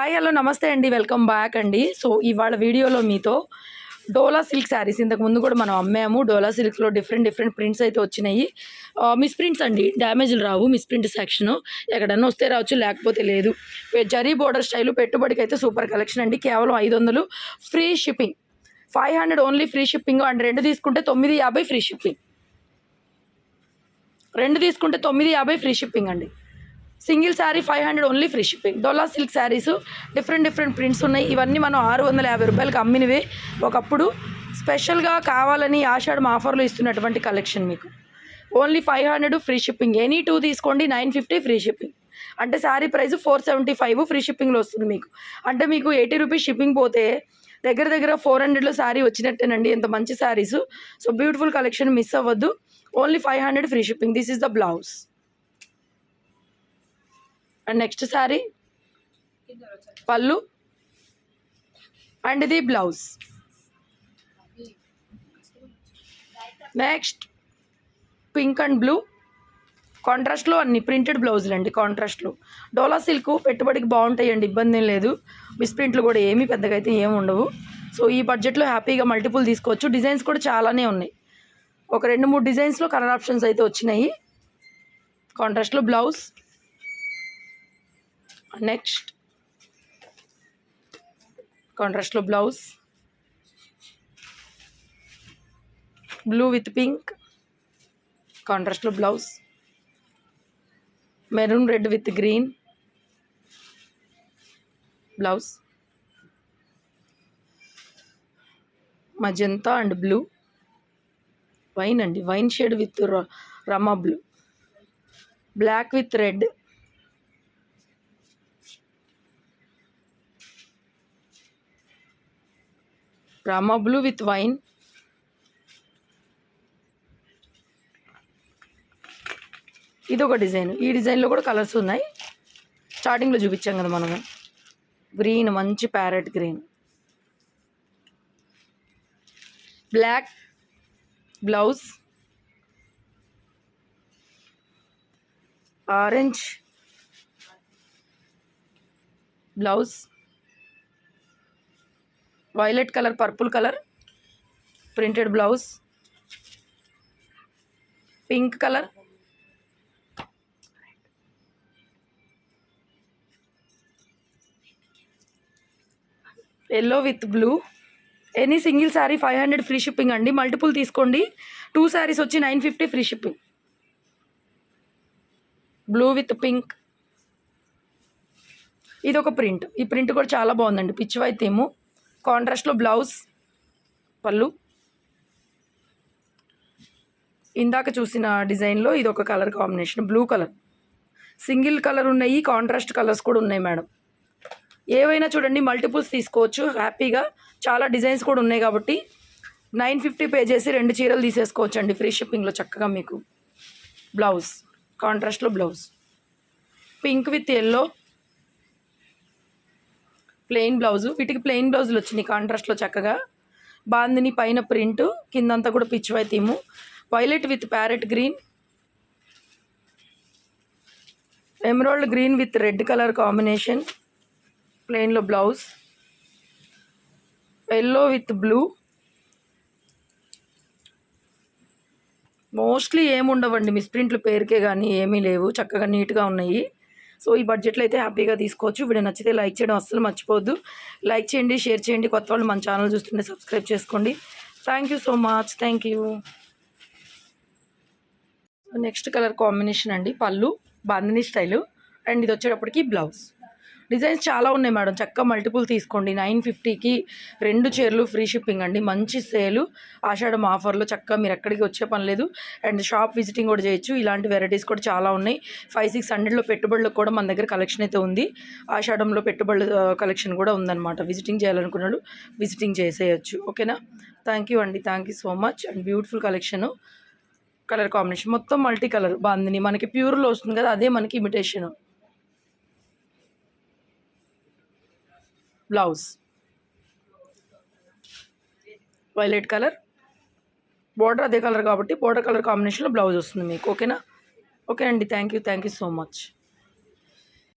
Hi hello నమస్తే అండి. Welcome back అండి. సో ఇవాళ వీడియోలో మీతో డోలా సిల్క్ శారీస్. ఇంతకుముందు కూడా మనం అమ్మాము. డోలా సిల్క్లో డిఫరెంట్ డిఫరెంట్ ప్రింట్స్ అయితే వచ్చినాయి. మిస్ ప్రింట్స్ అండి. డ్యామేజ్లు రావు. మిస్ ప్రింట్ సెక్షన్ ఎక్కడన్నా వస్తే రావచ్చు లేకపోతే లేదు. జరీ బోర్డర్ స్టైల్ పెట్టుబడికి అయితే సూపర్ కలెక్షన్ అండి. కేవలం ఐదు వందలు. Free shipping five hundred only free shipping and రెండు తీసుకుంటే తొమ్మిది యాభై ఫ్రీ షిప్పింగ్ రెండు తీసుకుంటే తొమ్మిది యాభై ఫ్రీ షిప్పింగ్ అండి. Single sari five hundred only free shipping. Dola silk saris different different prints ఉన్నాయి. ఇవన్నీ మనం ఆరు వందల యాభై రూపాయలకి అమ్మినవి. ఒకప్పుడు స్పెషల్గా కావాలని ఆషాఢం ఆఫర్లో ఇస్తున్నటువంటి కలెక్షన్ మీకు. Only five hundred free shipping. Any two తీసుకోండి నైన్ ఫిఫ్టీ ఫ్రీ షిప్పింగ్. అంటే sari price four seventy five free షిప్పింగ్లో వస్తుంది మీకు. అంటే మీకు ఎయిటీ రూపీస్ షిప్పింగ్ పోతే దగ్గర దగ్గర ఫోర్ హండ్రెడ్లో శారీ వచ్చినట్టేనండి. ఎంత మంచి saris. So beautiful collection miss అవ్వద్దు. Only five hundred free shipping. This is the blouse. And next sari pallu. And ఇది blouse. Next pink and blue. కాంట్రాస్ట్లో అన్ని ప్రింటెడ్ బ్లౌజులు అండి కాంట్రాస్ట్లో. డోలా సిల్క్ పెట్టుబడికి బాగుంటాయండి ఇబ్బంది ఏం లేదు. మిస్ ప్రింట్లు కూడా ఏమీ పెద్దగా అయితే ఏమి ఉండవు. సో ఈ బడ్జెట్లో హ్యాపీగా మల్టిపుల్ తీసుకోవచ్చు. డిజైన్స్ కూడా చాలానే ఉన్నాయి. ఒక రెండు మూడు డిజైన్స్లో కలర్ ఆప్షన్స్ అయితే వచ్చినాయి. కాంట్రాస్ట్లో బ్లౌజ్. నెక్స్ట్ కాంట్రాస్ట్లో బ్లౌజ్. బ్లూ విత్ పింక్ కాంట్రాస్ట్లో blouse. Maroon red with green blouse. Magenta and blue. Wine అండి wine shade with Rama blue. Black with red. Rama blue with wine ఇది ఒక డిజైన్. ఈ డిజైన్లో కూడా కలర్స్ ఉన్నాయి. స్టార్టింగ్లో చూపించాం కదా మనము. గ్రీన్ మంచి parrot green black blouse orange blouse violet colour purple colour printed blouse pink colour. Yellow with blue any single sari five hundred free shipping అండి. మల్టిపుల్ తీసుకోండి. టూ శారీస్ వచ్చి nine fifty free shipping blue with pink ఇది ఒక print. ఈ print కూడా చాలా బాగుందండి. Pitch వైత్ ఏమో కాంట్రాస్ట్లో బ్లౌజ్ పళ్ళు. ఇందాక చూసిన డిజైన్లో ఇది ఒక colour combination blue colour. Single colour ఉన్నాయి కాంట్రాస్ట్ కలర్స్ కూడా ఉన్నాయి మేడం. ఏవైనా చూడండి మల్టిపుల్స్ తీసుకోవచ్చు. హ్యాపీగా చాలా డిజైన్స్ కూడా ఉన్నాయి కాబట్టి నైన్ ఫిఫ్టీ పే చేసి రెండు చీరలు తీసేసుకోవచ్చు అండి ఫ్రీ షిప్పింగ్లో చక్కగా మీకు. బ్లౌజ్ కాంట్రాస్ట్లో blouse. Pink with yellow plain blouse. వీటికి ప్లెయిన్ బ్లౌజులు వచ్చినాయి కాంట్రాస్ట్లో చక్కగా. బాందిని పైన ప్రింట్ కిందంతా కూడా peach why violet with parrot green. Emerald green with red colour combination. ప్లెయిన్లో blouse. Yellow with blue. Mostly ఏముండవండి మిస్ప్రింట్లు పేరుకే కానీ ఏమీ లేవు. చక్కగా నీట్గా ఉన్నాయి. సో ఈ బడ్జెట్లో అయితే హ్యాపీగా తీసుకోవచ్చు. వీడియో నచ్చితే లైక్ చేయడం అస్సలు మర్చిపోవద్దు. లైక్ చేయండి షేర్ చేయండి. కొత్త వాళ్ళు మన ఛానల్ చూస్తుంటే సబ్స్క్రైబ్ చేసుకోండి. Thank you so much thank you next colour combination అండి. పళ్ళు బాందిని స్టైలు. అండ్ ఇది వచ్చేటప్పటికి బ్లౌజ్ డిజైన్స్ చాలా ఉన్నాయి మేడం. చక్క మల్టిపుల్ తీసుకోండి. నైన్ ఫిఫ్టీకి రెండు చీరలు ఫ్రీ షిప్పింగ్ అండి. మంచి సేలు. ఆషాఢం ఆఫర్లో చక్కగా మీరు ఎక్కడికి వచ్చే పని లేదు. అండ్ షాప్ విజిటింగ్ కూడా చేయొచ్చు. ఇలాంటి వెరైటీస్ కూడా చాలా ఉన్నాయి. ఫైవ్ సిక్స్ హండ్రెడ్లో పెట్టుబడులకు కూడా మన దగ్గర కలెక్షన్ అయితే ఉంది. ఆషాఢంలో పెట్టుబడుల కలెక్షన్ కూడా ఉందన్నమాట. విజిటింగ్ చేయాలనుకున్నాడు విజిటింగ్ చేసేయచ్చు. ఓకేనా? థ్యాంక్ యూ అండి. Thank you so much. And beautiful collection. Colour combination. మొత్తం మల్టీ కలర్. బాగుంది మనకి ప్యూర్లో వస్తుంది కదా అదే మనకి imitation. Blouse. Violet colour border అదే కలర్ కాబట్టి బార్డర్ కలర్ కాంబినేషన్లో బ్లౌజ్ వస్తుంది మీకు. ఓకేనా ఓకే అండి. Thank you thank you so much